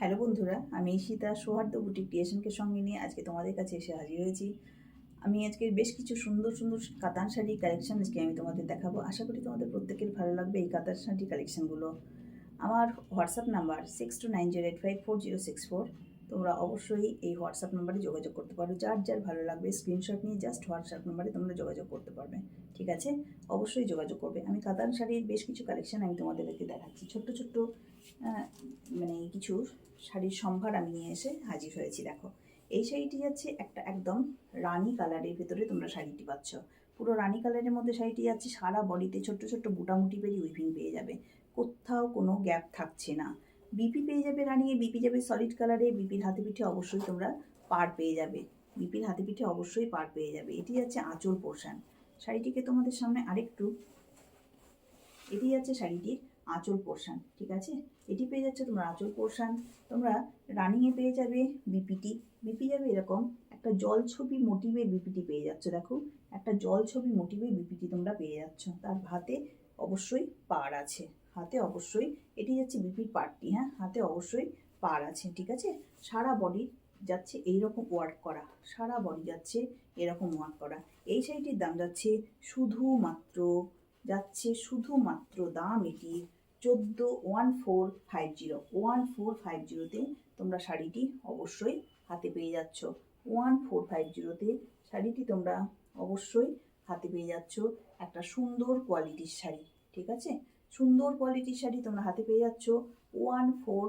Hello বন্ধুরা, আমি ঈশিতা সৌহার্দ্য boutique ক্রিয়েশনকে সঙ্গে নিয়ে আজকে তোমাদের কাছে এসে হাজির হয়েছি। আমি আজকে বেশ কিছু সুন্দর সুন্দর কাতান শাড়ি কালেকশন আজকে আমি তোমাদের দেখাবো। আশা করি তোমাদের প্রত্যেকের ভালো লাগবে এই কাতান শাড়ি কালেকশনগুলো আমার WhatsApp number six two nine zero eight five four zero six four তোমরা অবশ্যই এই হোয়াটসঅ্যাপ নাম্বারে যোগাযোগ করতে পারো। যার যার ভালো লাগবে স্ক্রিনশট নিয়ে জাস্ট হোয়াটসঅ্যাপ নাম্বারে তোমরা যোগাযোগ করতে পারবে। ঠিক আছে? অবশ্যই যোগাযোগ করবে। আমি কাতান শাড়ির বেশ কিছু কালেকশন আমি তোমাদেরকে দেখাচ্ছি। ছোট্ট ছোট্ট মানে কিছু শাড়ির সম্ভার আমি নিয়ে এসে হাজির হয়েছি, দেখো। এই শাড়িটি যাচ্ছে একটা একদম রানি কালারের ভেতরে তোমরা শাড়িটি পাচ্ছ। পুরো রানি কালারের মধ্যে শাড়িটি যাচ্ছে সারা বডিতে ছোট্ট ছোট্ট বুটামুটি পেরি উইভিং পেয়ে যাবে। কোথাও কোনো গ্যাপ থাকছে না। বিপি পেয়ে যাবে রানিয়ে বিপি যাবে সলিড কালারে বিপির হাতে পিঠে অবশ্যই তোমরা পার পেয়ে যাবে। বিপির হাতে পিঠে অবশ্যই পার পেয়ে যাবে। এটি যাচ্ছে আঁচল পোর্শন শাড়িটিকে তোমাদের সামনে আরেকটু এটি যাচ্ছে শাড়িটির আঁচল পোর্শন ঠিক আছে? এটি পেয়ে যাচ্ছে তোমরা আঁচল পোর্শন তোমরা রানিংয়ে পেয়ে যাবে বিপিটি বিপি যাবে এরকম একটা জল ছবি মোটিভে বিপিটি পেয়ে যাচ্ছ, দেখো। একটা জল ছবি মোটিভে বিপিটি তোমরা পেয়ে যাচ্ছ। তার হাতে অবশ্যই পার আছে। হাতে অবশ্যই এটি যাচ্ছে বিপির পার্টটি হ্যাঁ? হাতে অবশ্যই পার আছে, ঠিক আছে? সারা বডি যাচ্ছে এইরকম ওয়ার্ক করা, সারা বডি যাচ্ছে এরকম ওয়ার্ক করা। এই শাড়িটির দাম যাচ্ছে শুধুমাত্র যাচ্ছে শুধুমাত্র দাম এটি চোদ্দ one four five zero, one four five জিরোতে তোমরা শাড়িটি অবশ্যই হাতে পেয়ে যাচ্ছ। ওয়ান ফোর ফাইভ জিরোতে শাড়িটি তোমরা অবশ্যই হাতে পেয়ে যাচ্ছ একটা সুন্দর কোয়ালিটির শাড়ি, ঠিক আছে? সুন্দর কোয়ালিটির শাড়ি তোমরা হাতে পেয়ে যাচ্ছ। ওয়ান ফোর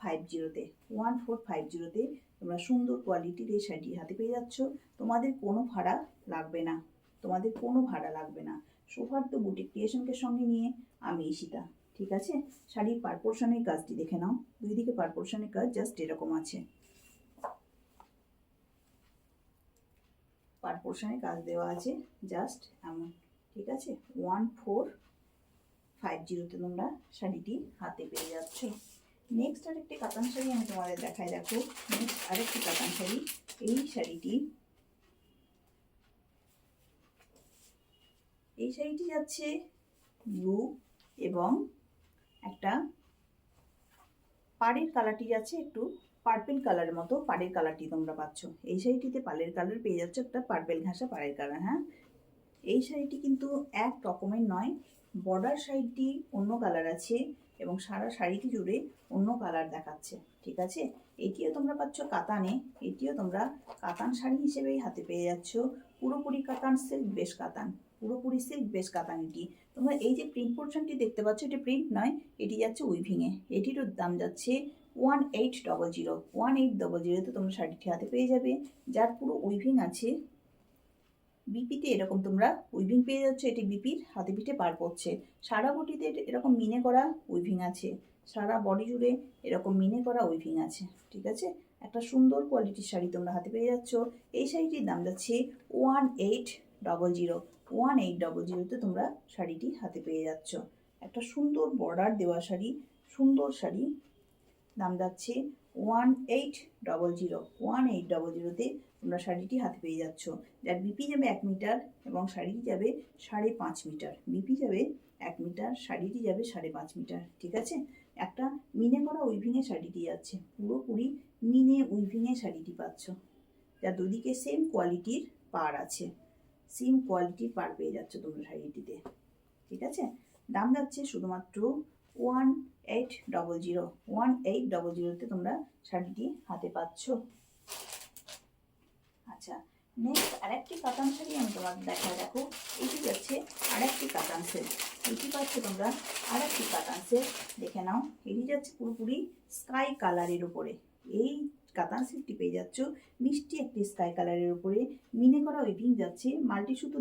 ফাইভ জিরোতে ওয়ান ফোর ফাইভ জিরোতে তোমরা সুন্দর কোয়ালিটির এই শাড়িটি হাতে পেয়ে যাচ্ছ। তোমাদের কোনো ভাড়া লাগবে না। তোমাদের কোনো ভাড়া লাগবে না। সৌহার্দ্য বুটিক ক্রিয়েশনকে সঙ্গে নিয়ে আমি ঈশিতা, ঠিক আছে? শাড়ির পারপোর্শনের কাজটি দেখে নাও। দুই দিকে পারপোর্শনের কাজ জাস্ট এরকম আছে। পারপোর্শনের কাজ দেওয়া আছে জাস্ট এমন, ঠিক আছে? ওয়ান ফোর ফাইভ জিরোতে তোমরা শাড়িটি হাতে পেয়ে যাচ্ছ। নেক্সট আরেকটি কাতান শাড়ি আমি তোমাদের দেখাই দেখো। নেক্সট আরেকটি কাতান শাড়ি, এই শাড়িটি। এই শাড়িটি যাচ্ছে ব্লু এবং একটা পাড়ের কালারটি যাচ্ছে একটু পার্পেল কালারের মতো, পাড়ের কালারটি তোমরা পাচ্ছ। এই শাড়িটিতে পালের কালার পেয়ে যাচ্ছ একটা পার্পেল ঘাসা পাড়ের কালার হ্যাঁ? এই শাড়িটি কিন্তু এক রকমের নয় বর্ডার সাইডটি অন্য কালার আছে এবং সারা শাড়িটি জুড়ে অন্য কালার দেখাচ্ছে, ঠিক আছে? এটিও তোমরা পাচ্ছ কাতানে, এটিও তোমরা কাতান শাড়ি হিসেবেই হাতে পেয়ে যাচ্ছ। পুরোপুরি কাতান সিল্ক বেশ কাতান। পুরোপুরি সিল্ক বেশ কাতান এটি। তোমরা এই যে প্রিন্ট পোর্শনটি দেখতে পাচ্ছ, এটি প্রিন্ট নয়, এটি যাচ্ছে উইভিংয়ে এটিরও দাম যাচ্ছে one eight double zero one eight double জিরোতে তোমরা শাড়িটি হাতে পেয়ে যাবে। যার পুরো উইভিং আছে বিপিতে এরকম তোমরা উইভিং পেয়ে যাচ্ছ, এটি বিপির হাতে পিঠে পার পড়ছে সারা বডিতে এরকম মিনে করা উইভিং আছে। সারা বডি জুড়ে এরকম মিনে করা উইভিং আছে, ঠিক আছে? একটা সুন্দর কোয়ালিটির শাড়ি তোমরা হাতে পেয়ে যাচ্ছ। এই শাড়িটির দাম যাচ্ছে one eight double zero one eight double জিরোতে তোমরা শাড়িটি হাতে পেয়ে যাচ্ছ। একটা সুন্দর বর্ডার দেওয়া শাড়ি, সুন্দর শাড়ি। দাম যাচ্ছে one eight double zero one eight double জিরোতে তোমরা শাড়িটি হাতে পেয়ে যাচ্ছ। যার বিপি যাবে এক মিটার এবং শাড়িটি যাবে সাড়ে পাঁচ মিটার। বিপি যাবে এক মিটার, শাড়িটি যাবে সাড়ে পাঁচ মিটার, ঠিক আছে? একটা মিনে করা উইভিংয়ে শাড়িটি যাচ্ছে। পুরোপুরি মিনে উইভিংয়ে শাড়িটি পাচ্ছ। যার দুদিকে সেম কোয়ালিটির পার আছে। সেম কোয়ালিটির পার পেয়ে যাচ্ছ তোমরা শাড়িটিতে। ঠিক আছে? দাম যাচ্ছে শুধুমাত্র one eight double zero one eight double জিরোতে তোমরা শাড়িটি হাতে পাচ্ছ। আচ্ছা নেক্সট আরেকটি কাতান শাড়ি আমি তোমাদের দেখায় দেখো। এটি যাচ্ছে আরেকটি কাতান সেট। এটি পাচ্ছ তোমরা আরেকটি কাতান সেট। দেখে নাও, এটি যাচ্ছে পুরোপুরি স্কাই কালারের উপরে। এই কাতান সেটটি পেয়ে যাচ্ছ মিষ্টি একটি স্কাই কালারের উপরে। মিনে করা উইভিং যাচ্ছে মাল্টি সুতো